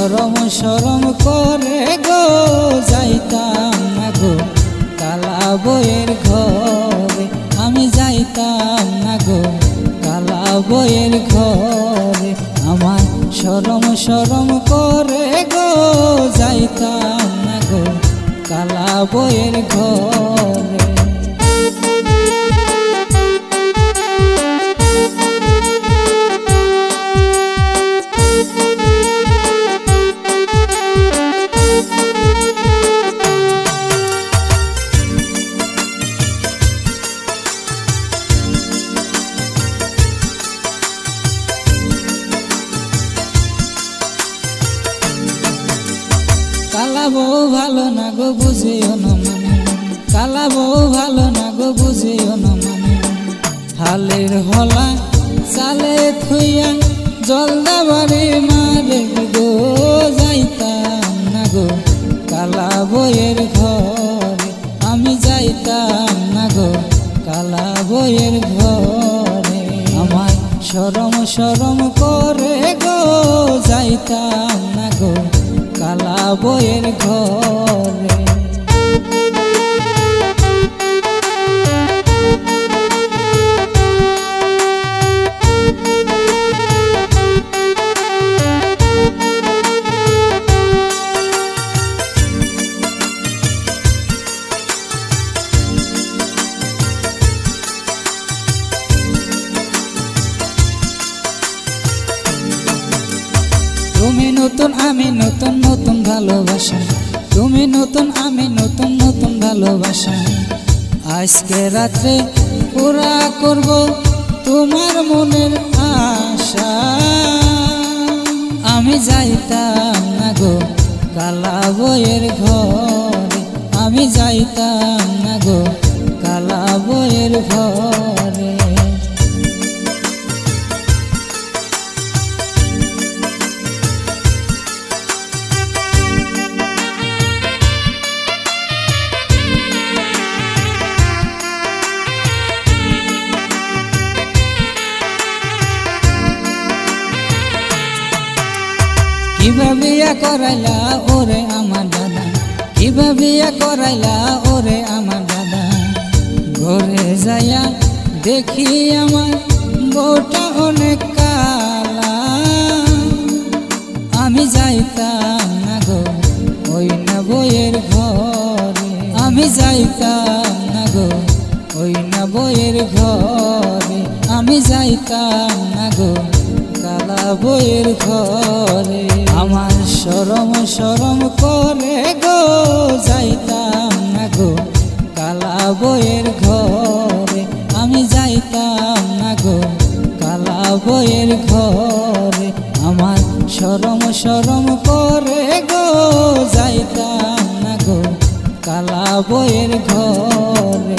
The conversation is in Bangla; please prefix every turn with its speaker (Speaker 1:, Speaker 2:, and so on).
Speaker 1: সরম সরম করে গো, যাইতাম না গো। কালা বইয়ের ঘরে আমি যাইতাম না গো। কালা বইয়ের ঘরে আমার সরম সরম করে গো, যাইতাম না গো। কালা বইয়ের ঘরে কালা বউ ভালো না গো বুঝিও না মানে। কালা বউ ভালো না গো বুঝিও না মানে। হালের হলা চালে থুইয়া জলদাবাড়ি মারে গো যাইতাম না গো। কালা বইয়ের ঘরে আমি যাইতাম না গো। কালা বইয়ের ঘরে আমার সরম সরম করে গো যাইতাম না গো। কালা বইয়ের ঘরে। তুমি নতুন, আমি নতুন নতুন ভালোবাসা। তুমি নতুন, আমি নতুন নতুন ভালোবাসা। আজকে রাত্রে পুরা করব তোমার মনের আশা। আমি যাইতাম না গো কালা বইয়ের ঘরে। আমি যাইতাম না গো কালা বইয়ের ঘরে। কীভাবে করাইলা ওরে আমার দাদা? কীভাবে করাইলা ওরে আমার দাদা? ঘরে যাইয়া দেখি আমার বউটা অনেক কালা। আমি যাইতাম না গো, ওই না বইয়ের ঘরে। আমি যাইতাম না গো, ওই না বইয়ের ঘরে। আমি যাইতাম না গো। কালা বইয়ের ঘরে। আমার সরম সরম করে গো, যাইতাম না গো কালা বইয়ের ঘরে। আমি যাইতাম না গো কালা বইয়ের ঘরে। আমার সরম সরম করে গো, যাইতাম না গো কালা বইয়ের ঘরে।